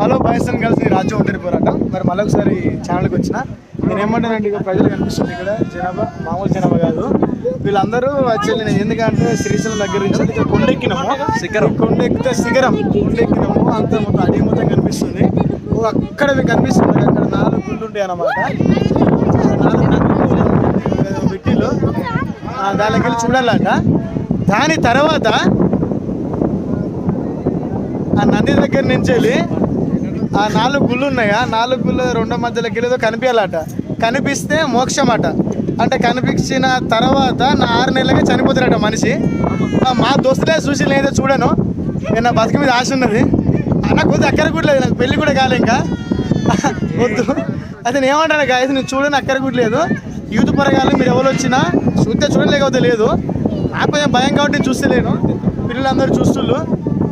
Hello బాయ్స్ని కలిసి రాజ్యం ఒంటరి పోరాటం. మరి మళ్ళొకసారి ఛానల్కి వచ్చిన నేను ఏమంటానంటే ఇక ప్రజలు కనిపిస్తుంది ఇక్కడ. జనాభా మామూలు జనాభా కాదు. వీళ్ళందరూ వచ్చేది నేను ఎందుకంటే శ్రీశైలం దగ్గర నుంచి ఇక కొండెక్కినాము. శిఖరం. కొండెక్కితే శిఖరం. కొండెక్కినాము. అంత మొత్తం అడిగి మొత్తం కనిపిస్తుంది. అక్కడ మీకు కనిపిస్తుంది అక్కడ నాలుగు గుళ్ళు ఉంటాయి అన్నమాట. నాలుగు పెట్టిలు దానికి వెళ్ళి చూడాలట. దాని తర్వాత ఆ నది దగ్గర నుంచి వెళ్ళి ఆ నాలుగు గుళ్ళు ఉన్నాయా? నాలుగు గుళ్ళు రెండో మధ్యలోకి వెళ్ళేదో కనిపించాలట. కనిపిస్తే మోక్షం అంటే కనిపించిన తర్వాత నా ఆరు నెలలకే చనిపోతారట మనిషి. మా దోస్తులే చూసి నేనైతే చూడను. నేను నా బతుకు మీద ఆశ ఉన్నది. నాకు వద్దు అక్కడ కూడా లేదు నాకు పెళ్ళి కూడా కాలే ఇంకా. వద్దు. అయితే నేను ఏమంటాను గాయస్ నేను చూడని అక్కడ కూడా లేదు. యూత్ పరగాలి మీరు ఎవరు వచ్చినా చూస్తే చూడలేకపోతే లేదు. నాకు కొంచెం భయం కాబట్టి చూస్తలేను. పిల్లలందరూ చూస్తుళ్ళు.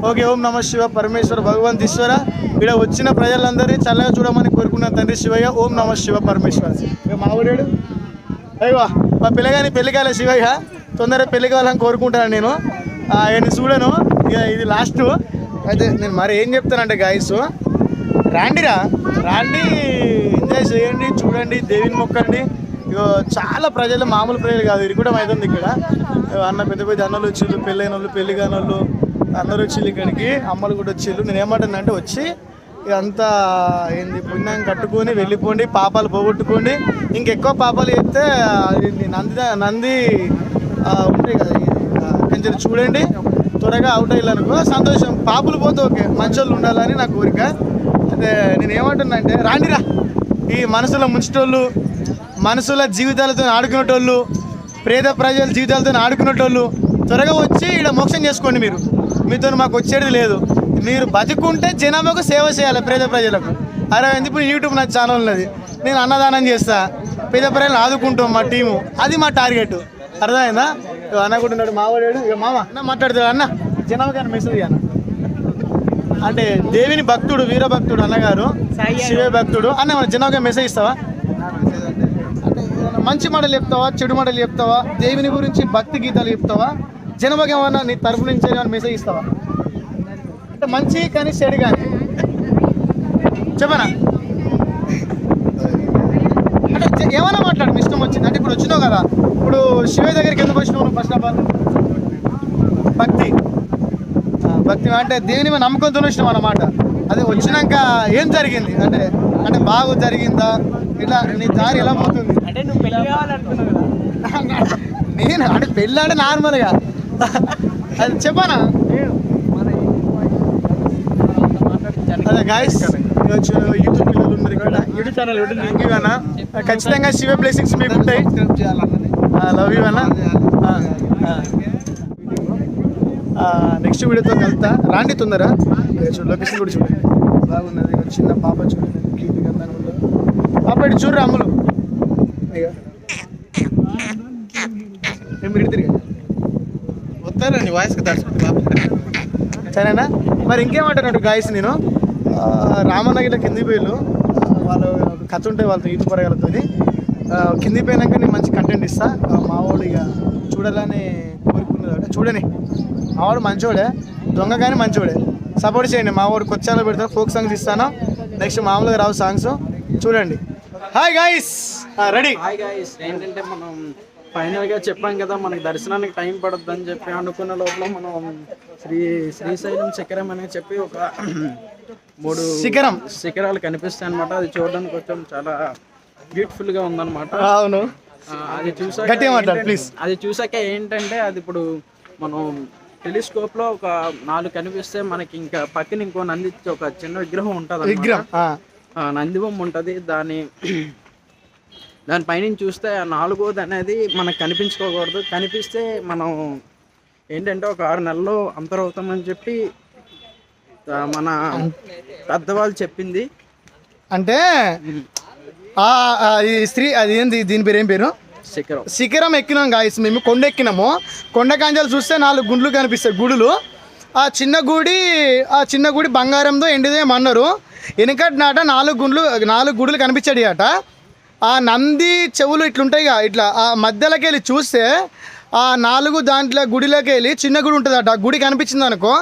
ఓకే ఓం నమ శివ పరమేశ్వర భగవంత్ ఈశ్వర. ఇక్కడ వచ్చిన ప్రజలందరినీ చల్లగా చూడమని కోరుకున్న తండ్రి శివయ్య ఓం నమ శివ పరమేశ్వర. ఇక మా ఊరేడు అయ్యో మా పిల్లగాని పెళ్ళి కాలే శివయ్య. తొందరగా పెళ్ళి కావాలని కోరుకుంటాను నేను. ఆయన చూడను. ఇక ఇది లాస్ట్. అయితే నేను మరి ఏం చెప్తానంటే గాయస్ రాండిరా. రాండి ఎంజాయ్ చేయండి చూడండి దేవిని మొక్కండి. ఇగో చాలా ప్రజలు మామూలు ప్రజలు కాదు. ఇది కూడా అవుతుంది ఇక్కడ. అన్న పెద్ద పెద్ద అన్నలు వచ్చి పెళ్ళైన వాళ్ళు పెళ్ళి కాని వాళ్ళు అందరూ వచ్చిళ్ళు ఇక్కడికి అమ్మలు కూడా వచ్చిళ్ళు నేను ఏమంటానంటే వచ్చి ఇదంతా ఏంది పుణ్యం కట్టుకొని వెళ్ళిపోండి పాపాలు పోగొట్టుకోండి. ఇంకెక్కువ పాపాలు చెప్తే అది నంది నంది ఉంటాయి కదా కొంచెం చూడండి. త్వరగా అవుట్ అయ్యాలనుకో సంతోషం. పాపులు పోతే ఓకే మంచోళ్ళు ఉండాలని నా కోరిక. అదే నేను ఏమంటున్నానంటే రాండిరా ఈ మనసులో ముంచేటోళ్ళు మనసుల జీవితాలతో ఆడుకునేటోళ్ళు పేద ప్రజల జీవితాలతో ఆడుకునేటోళ్ళు త్వరగా వచ్చి ఇక్కడ మోక్షం చేసుకోండి మీరు. మీతో మాకు వచ్చేది లేదు. మీరు బతికుంటే జనాభాకు సేవ చేయాలి పేద ప్రజలకు. అరే ఎందుకు ఇప్పుడు యూట్యూబ్ నా ఛానల్ ఉన్నది? నేను అన్నదానం చేస్తా. పేద ప్రజలను ఆదుకుంటాం మా టీము. అది మా టార్గెట్. అర్థమైందా? అన్న కూడా మావాడాడు ఇక మామ అన్న మాట్లాడుతాడు అన్న. జనాభా మెసేజ్ అన్న. అంటే దేవిని భక్తుడు వీర భక్తుడు అన్నగారు శివ భక్తుడు. అన్న మన జనాభా మెసేజ్ ఇస్తావా? మంచి మాటలు చెప్తావా? చెడు మాటలు చెప్తావా? దేవుని గురించి భక్తి గీతాలు చెప్తావా? జనమకి ఏమన్నా నీ తరపు నుంచి ఏమైనా మెసేజ్ ఇస్తావా? అంటే మంచి కానీ చెడు కానీ. చెప్పనా? అంటే ఏమన్నా మాట్లాడు మీ ఇష్టం వచ్చింది. అంటే ఇప్పుడు వచ్చినావు కదా ఇప్పుడు శివ దగ్గరికి ఎందుకు వచ్చినావు ఫస్ట్ ఆఫ్ ఆల్ భక్తి. భక్తి అంటే దేవుని మీద నమ్మకంతో వచ్చినాం అన్నమాట. అదే వచ్చినాక ఏం జరిగింది? అంటే అంటే బాగు జరిగిందా? ఇలా నీ దారి ఎలా పోతుంది? అంటే నువ్వు కదా. నేను అంటే పెళ్ళి అంటే నార్మల్గా అది చెప్పానా? అదే గాయస్ యూట్యూబ్ పిల్లలు ఉన్నారు ఇక్కడ. YouTube channel YouTube thank you అన్న. ఖచ్చితంగా శివ బ్లెస్సింగ్స్ మీకు ఉంటాయి. లవ్ యూ అన్న. నెక్స్ట్ వీడియోతో కలుతా రాండి తొందర లొకేషన్ కూడా చూడండి బాగున్నది. చిన్న పాప చూడండి గంధంలో పాప ఇటు చూడరా అమ్ములు ఇటు తిరిగి చెప్తారండి వాయిస్కి తడుచుకుంటా సరేనా? మరి ఇంకేమంటారు గాయస్ నేను? ఆ, కింది పోయిలు వాళ్ళు కథ ఉంటే వాళ్ళతో ఈత పొరగలతో కింది పోయినాక నేను మంచి కంటెంట్ ఇస్తా. మా వాడు ఇక చూడాలని కోరుకున్నది అంటే చూడని. మా వాడు మంచోడే. దొంగ కానీ మంచోడే. సపోర్ట్ చేయండి. మా వాడు కొచ్చాలో పెడతా ఫోక్ సాంగ్స్ ఇస్తాను. నెక్స్ట్ మామూలుగా రావు సాంగ్స్ చూడండి. Hi guys ready hi guys ఏంటంటే మనం ఫైనల్గా చెప్పాం కదా మనకి దర్శనానికి టైం పడుతుంది అని చెప్పి అనుకున్న లోపల మనం శ్రీ శ్రీశైలం శిఖరం అని చెప్పి ఒక మూడు శిఖరం. శిఖరాలు కనిపిస్తాయి అనమాట అది చూడడానికి కొంచెం చాలా బ్యూటిఫుల్గా ఉందన్నమాట. అవును. అది చూసాక please. అది చూసాక ఏంటంటే అది ఇప్పుడు మనం టెలిస్కోప్లో ఒక నాలుగు కనిపిస్తే మనకి ఇంకా పక్కన ఇంకో నంది ఒక చిన్న విగ్రహం ఉంటుంది విగ్రహం ఆ. ఆ నంది బొమ్మ ఉంటుంది. దాని దాని పైనుంచి చూస్తే ఆ నాలుగోది అనేది మనకు కనిపించుకోకూడదు. కనిపిస్తే మనం ఏంటంటే ఒక ఆరు నెలల్లో అంతరవుతామని చెప్పి మన పెద్దవాళ్ళు చెప్పింది. అంటే ఈ స్త్రీ అది ఏంది? దీని పేరు ఏం పేరు? శిఖరం. శిఖరం ఎక్కినాం గాయస్ మేము కొండ ఎక్కినాము. కొండ కాంజాలు చూస్తే నాలుగు గుండ్లు కనిపిస్తాయి గుడులు. ఆ చిన్న గుడి ఆ చిన్న గుడి బంగారంతో ఎండిదేమన్నారు వెనకటి నాట నాలుగు గుండ్లు నాలుగు గుడులు కనిపించాడు అట ఆ నంది చెవులు ఇట్లుంటాయిగా ఇట్లా ఆ మధ్యలోకి వెళ్ళి చూస్తే ఆ నాలుగు దాంట్లో గుడిలోకి వెళ్ళి చిన్న గుడి ఉంటుందట. ఆ గుడి కనిపించింది అనుకో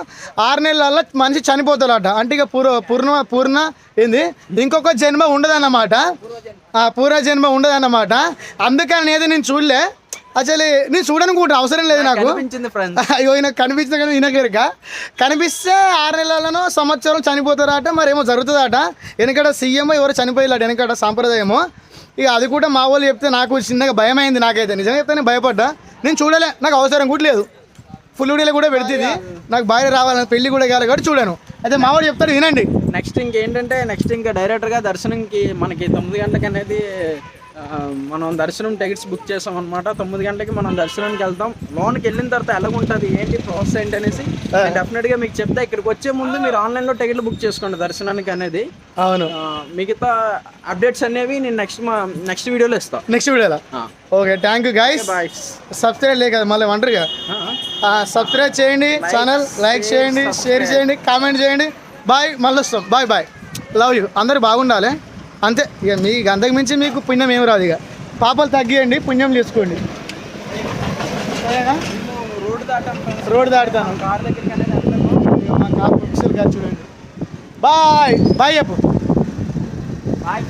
ఆరు నెలల మనిషి చనిపోతాడట. అంటే ఇక పూర్వ పూర్ణ పూర్ణ ఏంది? ఇంకొక జన్మ ఉండదన్నమాట. ఆ పూర్వ జన్మ ఉండదన్నమాట. అందుకని ఏదో నేను చూడలే. అసలు నేను చూడనుకుంటా అవసరం లేదు నాకు. కనిపించింది అయ్యో ఈయన కనిపించిన కానీ ఈయనకెరక కనిపిస్తే ఆరు నెలలను సంవత్సరం చనిపోతారట మరేమో జరుగుతుందట. వెనకట సీఎం ఎవరు చనిపోయాడు వెనకట సాంప్రదాయము. ఇక అది కూడా మా వాళ్ళు చెప్తే నాకు చిన్నగా భయం అయింది నాకైతే. నిజంగా చెప్తే నేను భయపడ్డా. నేను చూడలే నాకు అవసరం కూడా లేదు. ఫుల్ వీడియోలో కూడా పెడుతుంది. నాకు భార్య రావాలని పెళ్ళి కూడా కావాలి కాబట్టి చూడాను. అయితే మా వాడు చెప్తాడు వినండి. నెక్స్ట్ ఇంకేంటంటే నెక్స్ట్ ఇంకా డైరెక్ట్గా దర్శనంకి మనకి తొమ్మిది గంటలకు అనేది మనం దర్శనం టికెట్స్ బుక్ చేసాం అనమాట తొమ్మిది గంటలకి మనం దర్శనానికి వెళ్తాం. లోన్కి వెళ్ళిన తర్వాత ఎలాగుంటుంది ఏంటి ప్రాసెస్ ఏంటి అనేసి డెఫినెట్గా మీకు చెప్తా. ఇక్కడికి వచ్చే ముందు మీరు ఆన్లైన్లో టికెట్లు బుక్ చేసుకోండి దర్శనానికి అనేది. అవును. మిగతా అప్డేట్స్ అనేవి నేను నెక్స్ట్ మా నెక్స్ట్ వీడియోలో ఇస్తాను నెక్స్ట్ వీడియోలో okay thank you guys bye subscribe లేదు కదా మళ్ళీ ఒంటరిగా సబ్స్క్రైబ్ చేయండి ఛానల్ లైక్ చేయండి షేర్ చేయండి కామెంట్ చేయండి. బాయ్ మళ్ళీ వస్తాం. బాయ్ బాయ్ లవ్ యూ అందరు బాగుండాలి. అంతే ఇక మీకు అంతకు మించి మీకు పుణ్యం ఏమి రాదు ఇక. పాపలు తగ్గియండి పుణ్యం చేసుకోండి. సరేనా? రోడ్ దాటాం దాటుతాను కార్ చూడండి. బాయ్ బాయ్ చెప్పు. బాయ్